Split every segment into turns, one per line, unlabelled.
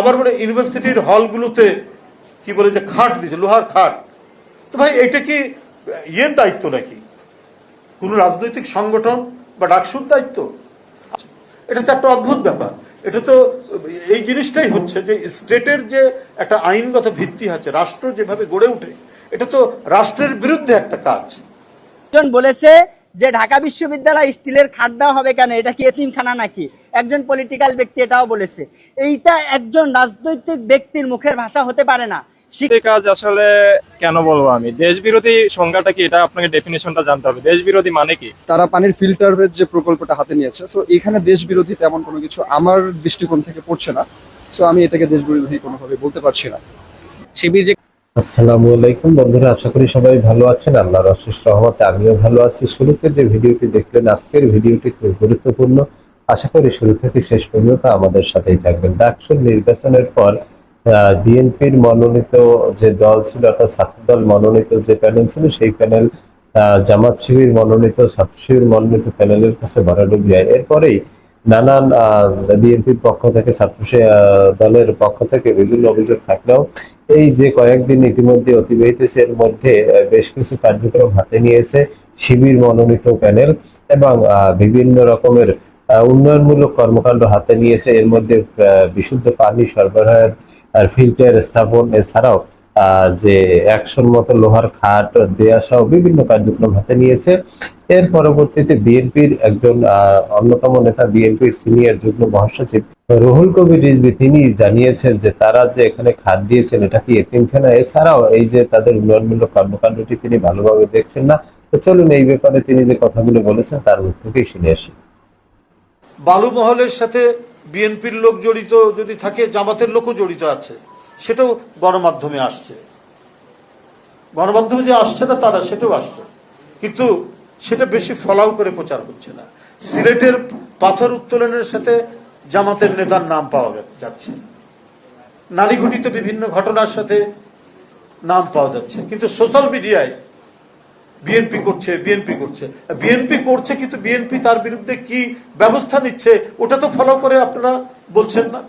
আবার মানে ইউনিভার্সিটির হলগুলোতে কি বলে যে খাট দিয়েছে লোহার খাট তো ভাই এটা কি ইয়ের দায়িত্ব নাকি কোন রাজনৈতিক সংগঠন বা ডাকসুর দায়িত্ব এটা তো একটা অদ্ভুত ব্যাপার এটা তো এই জিনিসটাই হচ্ছে যে স্টেটের যে একটা আইনগত ভিত্তি আছে রাষ্ট্র যেভাবে গড়ে উঠে এটা তো রাষ্ট্রের বিরুদ্ধে একটা কাজ
বলেছে যে ঢাকা বিশ্ববিদ্যালয় স্টিলের খাট দেওয়া হবে কেন এটা কি এতিমখানা নাকি একজন পলিটিক্যাল ব্যক্তি এটাও বলেছে এইটা একজন রাজনৈতিক ব্যক্তির মুখের ভাষা হতে পারে না
কাজ আসলে কেন বলবো আমি দেশ বিরোধী সংজ্ঞাটা কি এটা আপনাকে ডেফিনেশনটা জানতে হবে দেশ বিরোধী মানে কি
তারা পানির ফিল্টারের যে প্রকল্পটা হাতে নিয়েছে তো এখানে দেশ বিরোধী তেমন কোনো কিছু আমার দৃষ্টিকোণ থেকে পড়ছে না তো আমি এটাকে দেশ বিরোধী কোনোভাবে বলতে পারছি না
শিবির যে আসসালামু আলাইকুম বন্ধুরা আশা করি সবাই ভালো আছেন আল্লাহর অশেষ রহমতে আমিও ভালো আছি শুরুতে যে ভিডিওটি দেখলেন আজকের ভিডিওটি খুব গুরুত্বপূর্ণ আশা করি শুরু থেকে শেষ পর্যন্ত আমাদের সাথেই থাকবেন ডাকসুর নির্বাচনের পর বিএনপির মনোনীত যে দল ছিল অর্থাৎ ছাত্রদল মনোনীত যে প্যানেল ছিল সেই প্যানেল জামাত শিবির মনোনীত ছাত্র শিবির মনোনীত প্যানেলের কাছে বরাদ্দ ডুবিয়ায় এরপরেই নানান বিএনপির পক্ষ থেকে ছাত্র দলের পক্ষ থেকে বিভিন্ন অভিযোগ থাকলেও এই যে কয়েকদিন ইতিমধ্যে অতিবাহিত এর মধ্যে বেশ কিছু কার্যক্রম হাতে নিয়েছে শিবির মনোনীত প্যানেল এবং বিভিন্ন রকমের উন্নয়নমূলক কর্মকাণ্ড হাতে নিয়েছে এর মধ্যে বিশুদ্ধ পানি সরবরাহের ফিল্টার স্থাপন এছাড়াও যে একশোর মতো লোহার খাট দেয়া সহ বিভিন্ন কার্যক্রম হাতে নিয়েছে এর পরবর্তীতে বিএনপির একজন অন্যতম নেতা বিএনপির সিনিয়র যুগ্ম মহাসচিব রুহুল কবির রিজবি তিনি জানিয়েছেন যে তারা যে এখানে খাট দিয়েছেন এটা কি এতিমখানা এছাড়াও এই যে তাদের উন্নয়নমূলক কর্মকাণ্ডটি তিনি ভালোভাবে দেখছেন না তো চলুন এই ব্যাপারে তিনি যে কথাগুলো বলেছেন তার মুখ থেকেই শুনে আসি
বালুমহলের সাথে বিএনপির লোক জড়িত যদি থাকে জামাতের লোকও জড়িত আছে সেটাও গণমাধ্যমে আসছে গণমাধ্যমে যে আসছে না তারা সেটাও আসছে কিন্তু সেটা বেশি ফলাও করে প্রচার হচ্ছে না সিলেটের পাথর উত্তোলনের সাথে জামাতের নেতার নাম পাওয়া যাচ্ছে নারীঘটিত বিভিন্ন ঘটনার সাথে নাম পাওয়া যাচ্ছে কিন্তু সোশ্যাল মিডিয়ায় বিএনপি করছে বিএনপি করছে বিএনপি করছে কিন্তু বিএনপি তার বিরুদ্ধে কি ব্যবস্থা নিচ্ছে ওটা তো ফলো করে আপনারা বলছেন না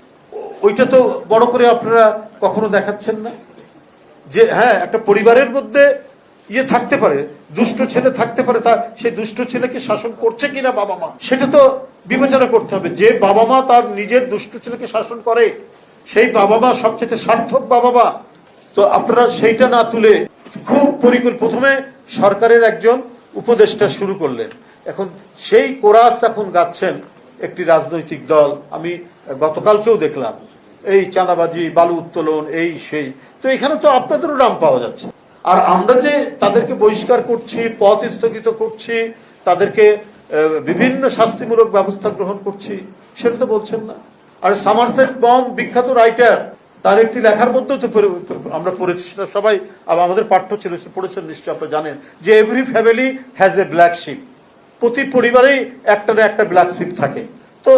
ওইটা তো বড় করে আপনারা কখনো দেখাচ্ছেন না যে হ্যাঁ একটা পরিবারের মধ্যে ইয়ে থাকতে পারে দুষ্ট ছেলে থাকতে পারে তার সেই দুষ্ট ছেলেকে শাসন করছে কিনা বাবা মা সেটা তো বিবেচনা করতে হবে যে বাবা মা তার নিজের দুষ্ট ছেলেকে শাসন করে সেই বাবা মা সবচেয়ে সার্থক বাবা মা তো আপনারা সেইটা না তুলে খুব পরিকল্প প্রথমে সরকারের একজন উপদেষ্টা শুরু করলেন এখন সেই কোরাস এখন গাচ্ছেন একটি রাজনৈতিক দল আমি গতকালকেও দেখলাম এই চাঁদাবাজি বালু উত্তোলন এই সেই তো এখানে তো আপনাদেরও নাম পাওয়া যাচ্ছে আর আমরা যে তাদেরকে বহিষ্কার করছি পথ স্থগিত করছি তাদেরকে বিভিন্ন শাস্তিমূলক ব্যবস্থা গ্রহণ করছি সেটা তো বলছেন না আর সামারসেট বম বিখ্যাত রাইটার তার একটি লেখার মধ্যেও তো আমরা পড়েছি সেটা সবাই আমাদের পাঠ্য ছিল পড়েছেন নিশ্চয় আপনি জানেন যে every family has a black sheep প্রতি পরিবারেই একটা না একটা ব্ল্যাক শিপ থাকে তো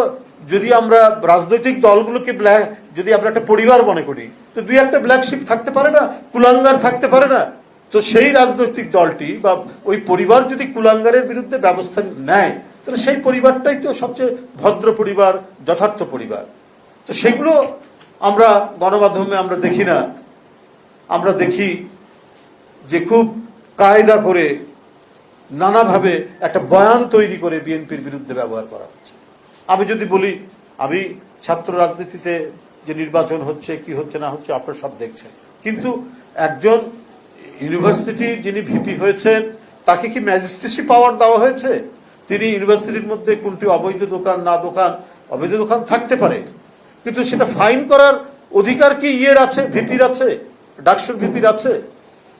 যদি আমরা রাজনৈতিক দলগুলোকে ব্ল্যাক যদি আমরা একটা পরিবার মনে করি তো দুই একটা ব্ল্যাকশিপ থাকতে পারে না কুলাঙ্গার থাকতে পারে না তো সেই রাজনৈতিক দলটি বা ওই পরিবার যদি কুলাঙ্গারের বিরুদ্ধে ব্যবস্থা নেয় তাহলে সেই পরিবারটাই তো সবচেয়ে ভদ্র পরিবার যথার্থ পরিবার তো সেগুলো আমরা গণমাধ্যমে আমরা দেখি না আমরা দেখি যে খুব কায়দা করে নানাভাবে একটা বয়ান তৈরি করে বিএনপির বিরুদ্ধে ব্যবহার করা হচ্ছে আমি যদি বলি আমি ছাত্র রাজনীতিতে যে নির্বাচন হচ্ছে কি হচ্ছে না হচ্ছে আপনারা সব দেখছেন কিন্তু একজন ইউনিভার্সিটির যিনি ভিপি হয়েছেন তাকে কি ম্যাজিস্ট্রেসি পাওয়ার দেওয়া হয়েছে তিনি ইউনিভার্সিটির মধ্যে কোনটি অবৈধ দোকান না দোকান অবৈধ দোকান থাকতে পারে কিন্তু সেটা ফাইন করার অধিকার কি ইয়ের আছে ভিপির আছে ডাকসুর ভিপির আছে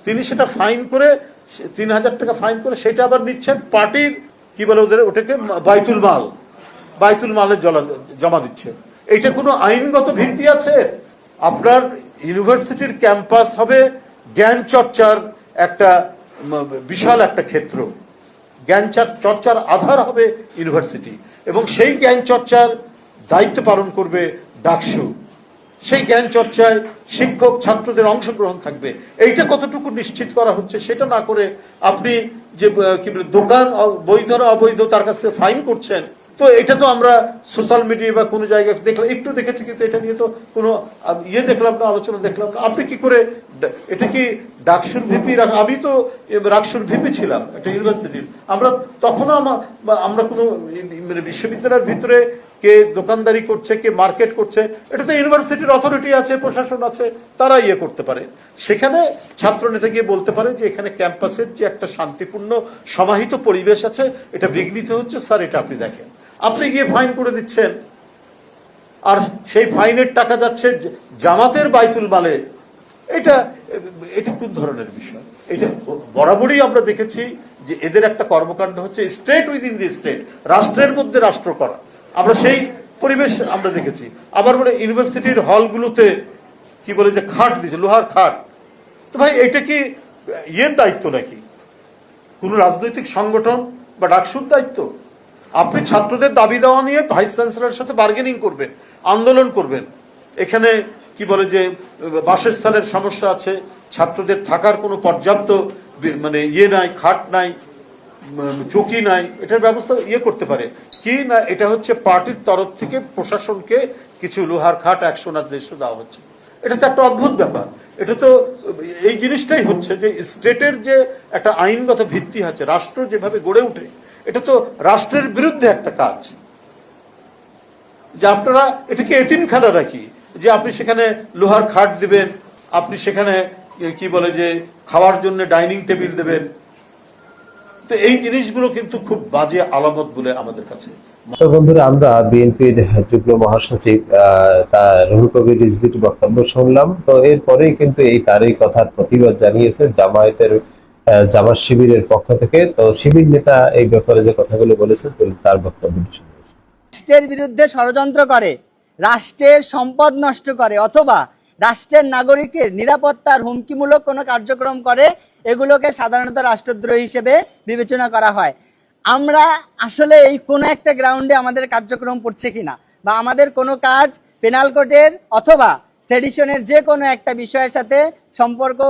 তিনি সেটা ফাইন করে তিন হাজার টাকা ফাইন করে সেটা আবার নিচ্ছেন পার্টির কি বলে ওদের ওটাকে বাইতুল মাল বাইতুল মালের জমা দিচ্ছে এটা কোনো আইনগত ভিত্তি আছে আপনার ইউনিভার্সিটির ক্যাম্পাস হবে জ্ঞান চর্চার একটা বিশাল একটা ক্ষেত্র জ্ঞান চর্চার আধার হবে ইউনিভার্সিটি এবং সেই জ্ঞান চর্চার দায়িত্ব পালন করবে ডাকসু সেই জ্ঞান চর্চায় শিক্ষক ছাত্রদের অংশগ্রহণ থাকবে এইটা কতটুকু নিশ্চিত করা হচ্ছে সেটা না করে আপনি যে কি দোকান বৈধ অবৈধ তার কাছ থেকে ফাইন করছেন তো এটা তো আমরা সোশ্যাল মিডিয়া বা কোনো জায়গায় দেখলাম একটু দেখেছি কিন্তু এটা নিয়ে তো কোনো ইয়ে দেখলাম না আলোচনা দেখলাম না আপনি কি করে এটা কি ডাকসুর ভিপি আমি তো রাকসুর ভিপি ছিলাম একটা ইউনিভার্সিটির আমরা তখনও আমরা কোনো মানে বিশ্ববিদ্যালয়ের ভিতরে কে দোকানদারি করছে কে মার্কেট করছে এটা তো ইউনিভার্সিটির অথরিটি আছে প্রশাসন আছে তারা ইয়ে করতে পারে সেখানে ছাত্র নেতা গিয়ে বলতে পারে যে এখানে ক্যাম্পাসের যে একটা শান্তিপূর্ণ সমাহিত পরিবেশ আছে এটা বিঘ্নিত হচ্ছে স্যার এটা আপনি দেখেন আপনি গিয়ে ফাইন করে দিচ্ছেন আর সেই ফাইনের টাকা যাচ্ছে জামাতের বাইতুল মালে এটা এটা কোন ধরনের বিষয় এটা বরাবরই আমরা দেখেছি যে এদের একটা কর্মকাণ্ড হচ্ছে স্টেট উইদিন দি স্টেট রাষ্ট্রের মধ্যে রাষ্ট্র করা আমরা সেই পরিবেশ আমরা দেখেছি আবার মানে ইউনিভার্সিটির হলগুলোতে কি বলে যে খাট দিয়েছে লোহার খাট তো ভাই এটা কি ইয়ের দায়িত্ব নাকি কোনো রাজনৈতিক সংগঠন বা ডাকসুর দায়িত্ব আপনি ছাত্রদের দাবি দেওয়া নিয়ে ভাইস চ্যান্সেলারের সাথে বার্গেনিং করবেন আন্দোলন করবেন এখানে কি বলে যে বাসস্থানের সমস্যা আছে ছাত্রদের থাকার কোনো পর্যাপ্ত মানে ইয়ে নাই খাট নাই চকি নাই এটার ব্যবস্থা ইয়ে করতে পারে কি না এটা হচ্ছে পার্টির তরফ থেকে প্রশাসনকে কিছু লোহার খাট একশো না দেড়শো দেওয়া হচ্ছে এটা তো একটা অদ্ভুত ব্যাপার এটা তো এই জিনিসটাই হচ্ছে যে স্টেটের যে একটা আইনগত ভিত্তি আছে রাষ্ট্র যেভাবে গড়ে উঠে এটা তো রাষ্ট্রের বিরুদ্ধে একটা কাজ যে আপনারা এটাকে এতিমখানা রাখি যে আপনি সেখানে লোহার খাট দিবেন আপনি সেখানে কি বলে যে খাওয়ার জন্য ডাইনিং টেবিল দেবেন তো এই জিনিসগুলো কিন্তু খুব বাজে আলামত বলে আমাদের কাছে
তো বন্ধুরা আমরা বিএনপির যুগ্ম মহাসচিব তার রুহুল কবির রিজবির বক্তব্য শুনলাম তো এরপরেই কিন্তু এই তারই কথার প্রতিবাদ জানিয়েছে জামায়াতের জামাত শিবিরের পক্ষ থেকে তো শিবির নেতা এই ব্যাপারে যে কথাগুলো বলেছেন তার বক্তব্য
রাষ্ট্রের বিরুদ্ধে ষড়যন্ত্র করে রাষ্ট্রের সম্পদ নষ্ট করে অথবা রাষ্ট্রের নাগরিকের নিরাপত্তার হুমকিমূলক কোনো কার্যক্রম করে এগুলোকে সাধারণত রাষ্ট্রদ্রোহী হিসেবে বিবেচনা করা হয় আমরা আসলে এই কোনো একটা গ্রাউন্ডে আমাদের কার্যক্রম পড়ছে কিনা বা আমাদের কোনো কাজ পেনাল কোর্টের অথবা সেডিশনের যে কোনো একটা বিষয়ের সাথে সম্পর্ক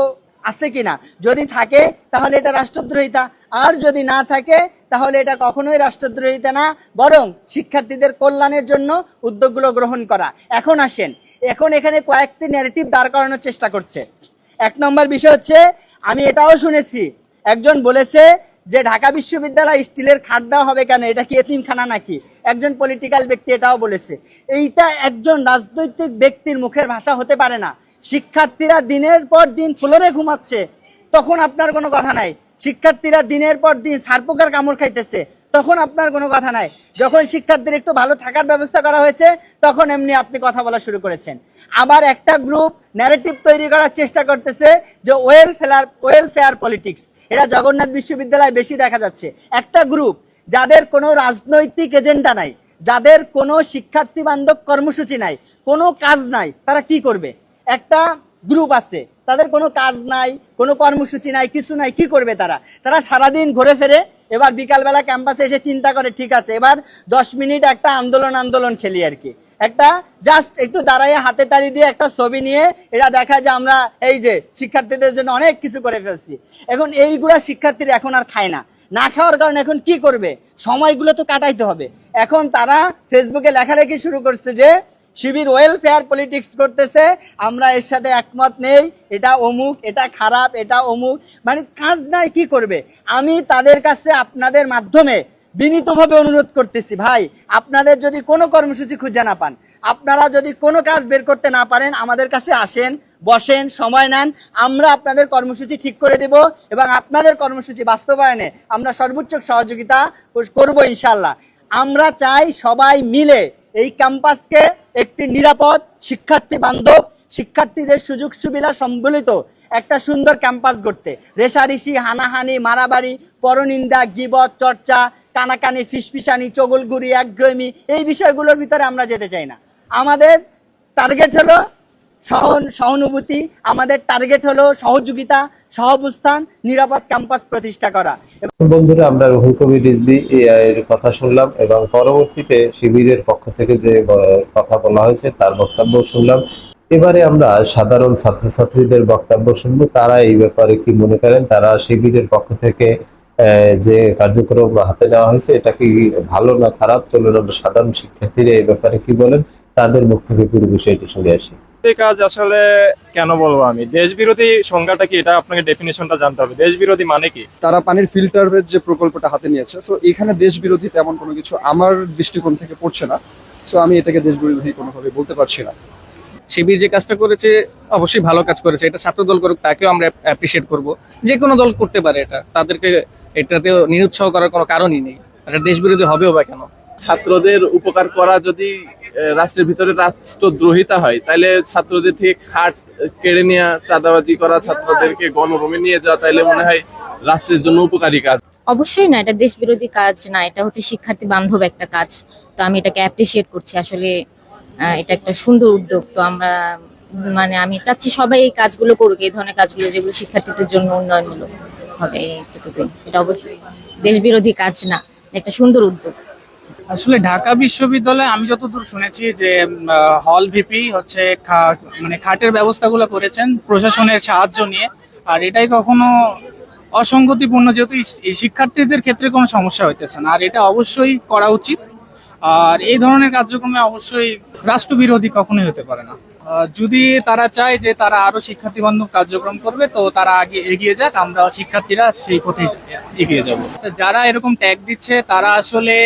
আছে কিনা যদি থাকে তাহলে এটা রাষ্ট্রদ্রোহিতা আর যদি না থাকে তাহলে এটা কখনোই রাষ্ট্রদ্রোহিতা না বরং শিক্ষার্থীদের কল্যাণের জন্য উদ্যোগগুলো গ্রহণ করা এখন আসেন এখন এখানে কয়েকটি ন্যারেটিভ দাঁড় করানোর চেষ্টা করছে এক নম্বর বিষয় হচ্ছে আমি এটাও শুনেছি একজন বলেছে যে ঢাকা বিশ্ববিদ্যালয় স্টিলের খাট দেওয়া হবে কেন এটা কি এতিমখানা নাকি একজন পলিটিক্যাল ব্যক্তি এটাও বলেছে এইটা একজন রাজনৈতিক ব্যক্তির মুখের ভাষা হতে পারে না শিক্ষার্থীরা দিনের পর দিন ফুলরে ঘুমাচ্ছে তখন আপনার কোনো কথা নাই শিক্ষার্থীরা দিনের পর দিন সারপোকার কামড় খাইতেছে তখন আপনার কোনো কথা নাই যখন শিক্ষার্থীর একটু ভালো থাকার ব্যবস্থা করা হয়েছে তখন এমনি আপনি কথা বলা শুরু করেছেন আবার একটা গ্রুপ ন্যারেটিভ তৈরি করার চেষ্টা করতেছে যে ওয়েলফেয়ার ওয়েলফেয়ার পলিটিক্স এটা জগন্নাথ বিশ্ববিদ্যালয়ে বেশি দেখা যাচ্ছে একটা গ্রুপ যাদের কোনো রাজনৈতিক এজেন্ডা নাই যাদের কোনো শিক্ষার্থী বান্ধব কর্মসূচি নাই কোনো কাজ নাই তারা কি করবে একটা গ্রুপ আছে তাদের কোনো কাজ নাই কোনো কর্মসূচি নাই কিছু নাই কি করবে তারা তারা সারাদিন ঘুরে ফেরে এবার বিকালবেলা ক্যাম্পাসে এসে চিন্তা করে ঠিক আছে এবার দশ মিনিট একটা আন্দোলন আন্দোলন খেলি আর কি একটা জাস্ট একটু দাঁড়াইয়ে হাতে তালি দিয়ে একটা ছবি নিয়ে এটা দেখা যে আমরা এই যে শিক্ষার্থীদের জন্য অনেক কিছু করে ফেলছি এখন এইগুলো শিক্ষার্থীরা এখন আর খায় না না খাওয়ার কারণে এখন কি করবে সময়গুলো তো কাটাইতে হবে এখন তারা ফেসবুকে লেখালেখি শুরু করছে যে শিবির ওয়েলফেয়ার পলিটিক্স করতেছে আমরা এর সাথে একমত নেই এটা অমুক এটা খারাপ এটা অমুক মানে কাজ নাই কি করবে আমি তাদের কাছে আপনাদের মাধ্যমে বিনীতভাবে অনুরোধ করতেছি ভাই আপনাদের যদি কোনো কর্মসূচি খুঁজে না পান আপনারা যদি কোনো কাজ বের করতে না পারেন আমাদের কাছে আসেন বসেন সময় নেন আমরা আপনাদের কর্মসূচি ঠিক করে দেব এবং আপনাদের কর্মসূচি বাস্তবায়নে আমরা সর্বোচ্চ সহযোগিতা করব ইনশাল্লাহ আমরা চাই সবাই মিলে এই ক্যাম্পাসকে একটি নিরাপদ শিক্ষার্থী বান্ধব শিক্ষার্থীদের সুযোগ সুবিধা সম্বলিত একটা সুন্দর ক্যাম্পাস গড়তে রেশারেশি হানাহানি মারাবাড়ি পরনিন্দা গিবত চর্চা কানাকানি ফিসফিসানি চগলগুড়ি একঘমি এই বিষয়গুলোর ভিতরে আমরা যেতে চাই না আমাদের টার্গেট হলো সহন সহানুভূতি আমাদের টার্গেট হলো সহযোগিতা সহাবস্থান নিরাপদ ক্যাম্পাস প্রতিষ্ঠা করা
বন্ধুরা আমরা রুহুল কবির রিজবি এর কথা শুনলাম এবং পরবর্তীতে শিবিরের পক্ষ থেকে যে কথা বলা হয়েছে তার বক্তব্য শুনলাম এবারে আমরা সাধারণ ছাত্রছাত্রীদের বক্তব্য শুনব তারা এই ব্যাপারে কি মনে করেন তারা শিবিরের পক্ষ থেকে যে কার্যক্রম হাতে নেওয়া হয়েছে এটা কি ভালো না খারাপ চলুন আমরা সাধারণ শিক্ষার্থীরা এই ব্যাপারে কি বলেন তাদের মুখ থেকে পুরো বিষয়টি শুনে আসি
কাজ আসলে কেন বলবো আমি দেশ বিরোধী সংজ্ঞাটা কি এটা আপনাকে ডেফিনেশনটা জানতে হবে দেশ বিরোধী মানে কি
তারা পানির ফিল্টারের যে প্রকল্পটা হাতে নিয়েছে সো এখানে দেশ বিরোধী তেমন কোনো কিছু আমার দৃষ্টিকোণ থেকে পড়ছে না সো আমি এটাকে দেশ বিরোধী কোনোভাবে বলতে পারছি না
শিবির যে কাজটা করেছে অবশ্যই ভালো কাজ করেছে এটা ছাত্র দল করুক তাকেও আমরা অ্যাপ্রিসিয়েট করব যে কোনো দল করতে পারে এটা তাদেরকে এটাতে নিরুৎসাহ করার কোনো কারণই নেই এটা দেশ বিরোধী হবেও বা কেন ছাত্রদের উপকার করা যদি রাষ্ট্রের ভিতরে রাষ্ট্রদ্রোহিতা হয় তাহলে ছাত্রদের থেকে খাট কেড়ে নেওয়া চাঁদাবাজি করা ছাত্রদেরকে গণরুমে নিয়ে যাওয়া তাইলে মনে হয় রাষ্ট্রের জন্য উপকারী কাজ
অবশ্যই না এটা দেশ বিরোধী কাজ না এটা হচ্ছে শিক্ষার্থী বান্ধব একটা কাজ তো আমি এটাকে অ্যাপ্রিসিয়েট করছি আসলে এটা একটা সুন্দর উদ্যোগ তো আমরা মানে আমি চাচ্ছি সবাই এই কাজগুলো করুক এই ধরনের কাজগুলো যেগুলো শিক্ষার্থীদের জন্য উন্নয়নমূলক হবে এটা অবশ্যই দেশ বিরোধী কাজ না একটা সুন্দর উদ্যোগ
আসলে ঢাকা বিশ্ববিদ্যালয়ে আমি যতদূর শুনেছি যে হল ভিপি হচ্ছে মানে খাটের ব্যবস্থাগুলো করেছেন প্রশাসনের সাহায্য নিয়ে আর এটাই কখনো অসঙ্গতিপূর্ণ যেহেতু শিক্ষার্থীদের ক্ষেত্রে কোনো সমস্যা হইতেছে না আর এটা অবশ্যই করা উচিত আর এই ধরনের কার্যক্রমে অবশ্যই রাষ্ট্রবিরোধী কখনোই হতে পারে না যদি তারা চায় যে তারা আরো শিক্ষার্থী বান্ধব কার্যক্রম করবে তো তারা আগে এগিয়ে যাক আমরা শিক্ষার্থীরা সেই পথে এগিয়ে যাব যারা এরকম ট্যাগ দিচ্ছে তারা আসলে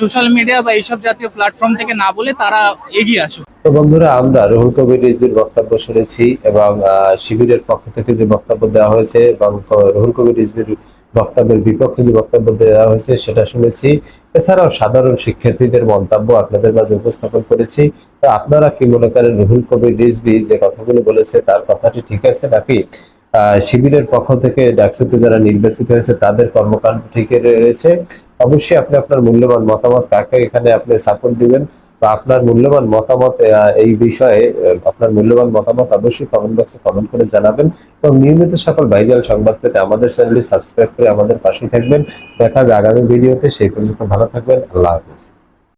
সোশ্যাল মিডিয়া বা এইসব জাতীয় প্ল্যাটফর্ম থেকে না বলে তারা এগিয়ে আসুক
তো বন্ধুরা আমরা রুহুল কবির রিজবির বক্তব্য শুনেছি এবং শিবিরের পক্ষ থেকে যে বক্তব্য দেওয়া হয়েছে এবং রুহুল কবির রিজবির বক্তব্যের বিপক্ষে যে বক্তব্য দেওয়া হয়েছে সেটা শুনেছি এছাড়াও সাধারণ শিক্ষার্থীদের মন্তব্য আপনাদের মাঝে উপস্থাপন করেছি তা আপনারা কি মনে করেন রুহুল কবির রিজবি যে কথাগুলো বলেছে তার কথাটি ঠিক আছে নাকি শিবিরের পক্ষ থেকে ডাকসুতে যারা নির্বাচিত হয়েছে তাদের কর্মকাণ্ড ঠিক রয়েছে অবশ্যই আপনি আপনার মূল্যবান মতামত তাকে এখানে আপনি সাপোর্ট দিবেন আপনার মূল্যবান মতামত এই বিষয়ে আপনার মূল্যবান মতামত অবশ্যই কমেন্ট বক্সে কমেন্ট করে জানাবেন এবং নিয়মিত সকল ভাইজাল সংবাদ পেতে আমাদের চ্যানেলটি সাবস্ক্রাইব করে আমাদের পাশে থাকবেন দেখা হবে আগামী ভিডিওতে সেই পর্যন্ত ভালো থাকবেন আল্লাহ হাফিজ